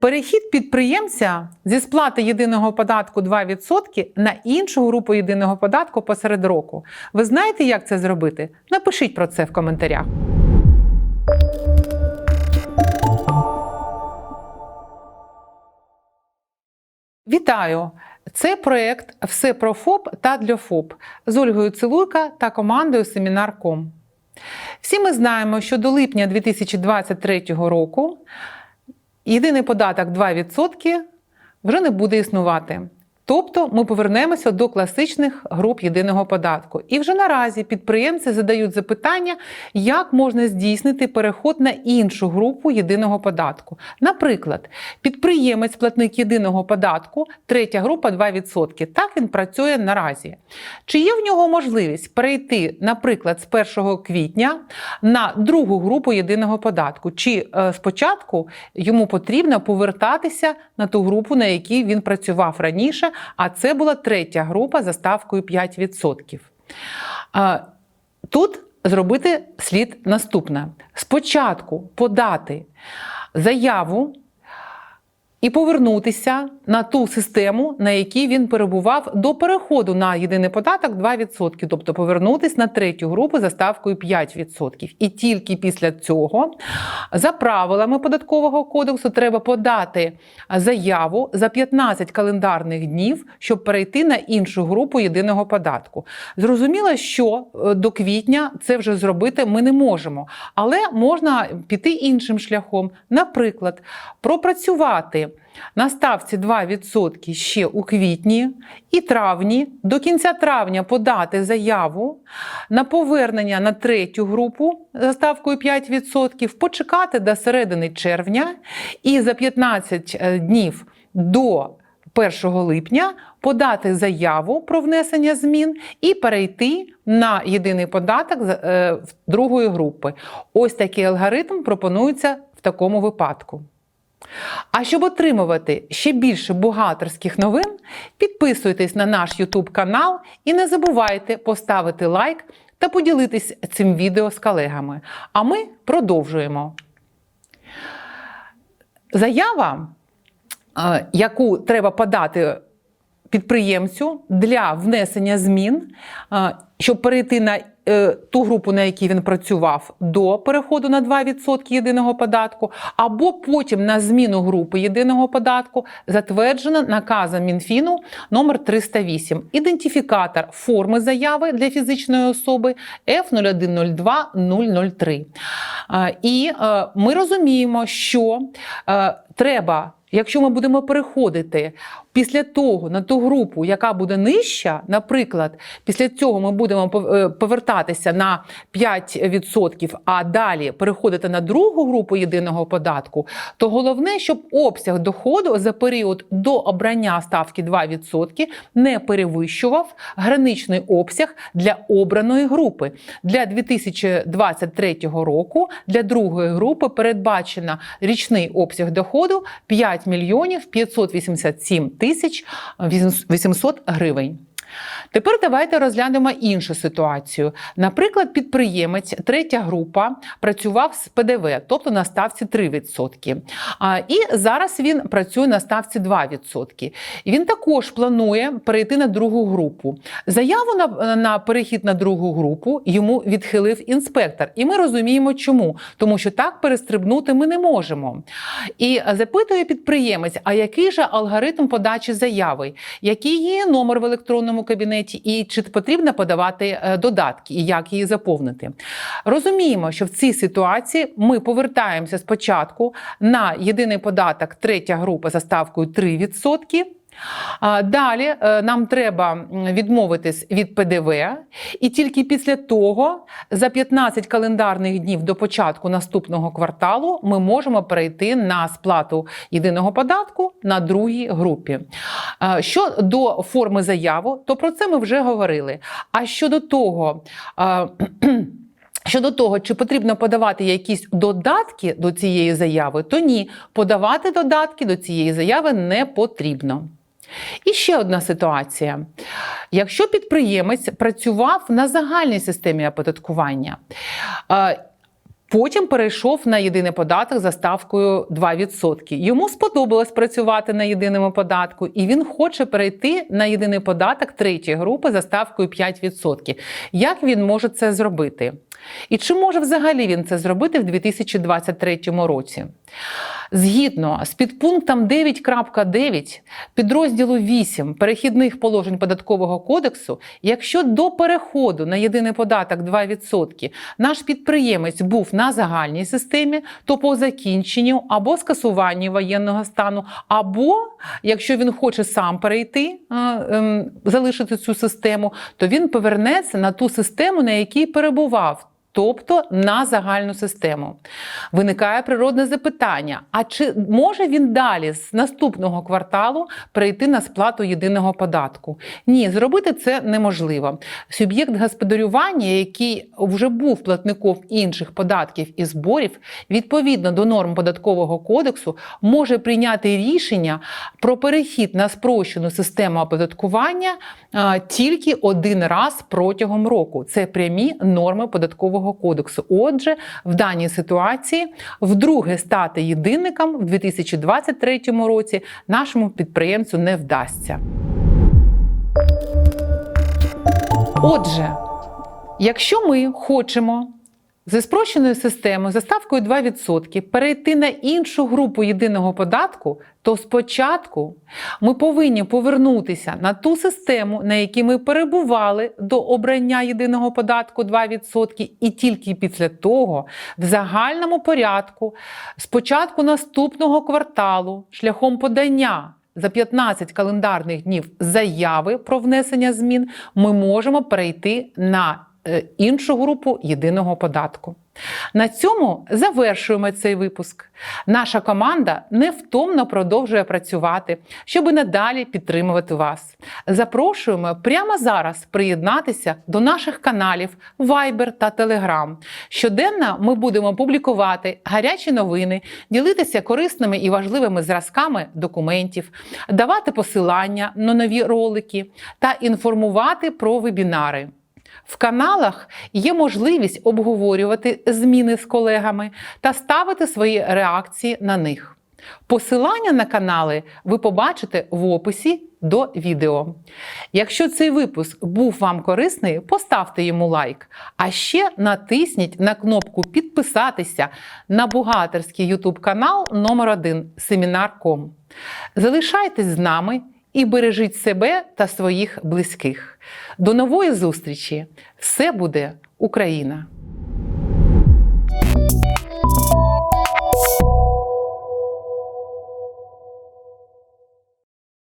Перехід підприємця зі сплати єдиного податку 2% на іншу групу єдиного податку посеред року. Ви знаєте, як це зробити? Напишіть про це в коментарях. Вітаю! Це проєкт Все про ФОП та для ФОП з Ольгою Цилуйка та командою Семінар.ком. Всі ми знаємо, що до липня 2023 року єдиний податок 2% вже не буде існувати. Тобто ми повернемося до класичних груп єдиного податку. І вже наразі підприємці задають запитання, як можна здійснити переход на іншу групу єдиного податку. Наприклад, підприємець платник єдиного податку, третя група 2%. Так він працює наразі. Чи є в нього можливість перейти, наприклад, з 1 квітня на другу групу єдиного податку? Чи е, спочатку йому потрібно повертатися на ту групу, на якій він працював раніше? А це була третя група за ставкою 5%. А, Тут зробити слід наступне: спочатку подати заяву. І повернутися на ту систему, на якій він перебував до переходу на єдиний податок 2%, тобто повернутися на третю групу за ставкою 5%. І тільки після цього, за правилами податкового кодексу, треба подати заяву за 15 календарних днів, щоб перейти на іншу групу єдиного податку. Зрозуміло, що е, до квітня це вже зробити ми не можемо, але можна піти іншим шляхом, наприклад, пропрацювати на ставці 2% ще у квітні і травні, до кінця травня подати заяву на повернення на третю групу за ставкою 5%, почекати до середини червня і за 15 е, днів до 1 липня подати заяву про внесення змін і перейти на єдиний податок е, другої групи. Ось такий алгоритм пропонується в такому випадку. А щоб отримувати ще більше бухгалтерських новин, підписуйтесь на наш YouTube канал і не забувайте поставити лайк та поділитись цим відео з колегами. А ми продовжуємо. Заява, е, яку треба подати підприємцю для внесення змін, е, щоб перейти на ту групу, на якій він працював до переходу на 2% єдиного податку, або потім на зміну групи єдиного податку затверджена наказом Мінфіну номер 308 Ідентифікатор форми заяви для фізичної особи F0102-003. І е, ми розуміємо, що е, треба. Якщо ми будемо переходити після того на ту групу, яка буде нижча, наприклад, після цього ми будемо е, повертатися на 5%, а далі переходити на другу групу єдиного податку, то головне, щоб обсяг доходу за період до обрання ставки 2% не перевищував граничний обсяг для обраної групи. Для 2023 року для другої групи передбачено річний обсяг доходу 5 мільйонів 587 тисяч тисяч 800 гривень. Тепер давайте розглянемо іншу ситуацію. Наприклад, підприємець, третя група, працював з ПДВ, тобто на ставці 3%. І зараз він працює на ставці 2%. І Він також планує перейти на другу групу. Заяву на, на перехід на другу групу йому відхилив інспектор. І ми розуміємо, чому. Тому що так перестрибнути ми не можемо. І запитує підприємець: а який же алгоритм подачі заяви? Який є номер в електронному кабінеті? і чи потрібно подавати е, додатки, і як її заповнити. Розуміємо, що в цій ситуації ми повертаємося спочатку на єдиний податок, третя група за ставкою 3%. Далі е, нам треба відмовитись від ПДВ, і тільки після того, за 15 календарних днів до початку наступного кварталу, ми можемо перейти на сплату єдиного податку на другій групі. Що до форми заяву, то про це ми вже говорили. А щодо того, Щодо того, чи потрібно подавати якісь додатки до цієї заяви, то ні, подавати додатки до цієї заяви не потрібно. І ще одна ситуація. Якщо підприємець працював на загальній системі оподаткування, Потім перейшов на єдиний податок за ставкою 2%. Йому сподобалось працювати на єдиному податку, і він хоче перейти на єдиний податок третьої групи за ставкою 5%. Як він може це зробити? І чи може взагалі він це зробити в 2023 році? Згідно з підпунктом 9.9 підрозділу 8 перехідних положень податкового кодексу, якщо до переходу на єдиний податок 2% наш підприємець був на загальній системі, то по закінченню або скасуванні воєнного стану, або якщо він хоче сам перейти, е, ем, залишити цю систему, то він повернеться на ту систему, на якій перебував тобто на загальну систему. Виникає природне запитання: а чи може він далі з наступного кварталу перейти на сплату єдиного податку? Ні, зробити це неможливо. Суб'єкт господарювання, який вже був платником інших податків і зборів, відповідно до норм податкового кодексу, може прийняти рішення про перехід на спрощену систему оподаткування тільки один раз протягом року. Це прямі норми податкового кодексу. Отже, в даній ситуації вдруге стати єдинником в 2023 році нашому підприємцю не вдасться. Отже, якщо ми хочемо зі спрощеною системою за ставкою 2% перейти на іншу групу єдиного податку, то спочатку ми повинні повернутися на ту систему, на якій ми перебували до обрання єдиного податку 2%, і тільки після того в загальному порядку, з початку наступного кварталу, шляхом подання. За 15 календарних днів заяви про внесення змін ми можемо перейти на іншу групу єдиного податку. На цьому завершуємо цей випуск. Наша команда невтомно продовжує працювати, щоб надалі підтримувати вас. Запрошуємо прямо зараз приєднатися до наших каналів Viber та Telegram. Щоденно ми будемо публікувати гарячі новини, ділитися корисними і важливими зразками документів, давати посилання на нові ролики та інформувати про вебінари. В каналах є можливість обговорювати зміни з колегами та ставити свої реакції на них. Посилання на канали ви побачите в описі до відео. Якщо цей випуск був вам корисний, поставте йому лайк. А ще натисніть на кнопку Підписатися на бухгалтерський YouTube канал номер 1 Семінар.ком. Залишайтесь з нами і бережіть себе та своїх близьких. До нової зустрічі! Все буде Україна!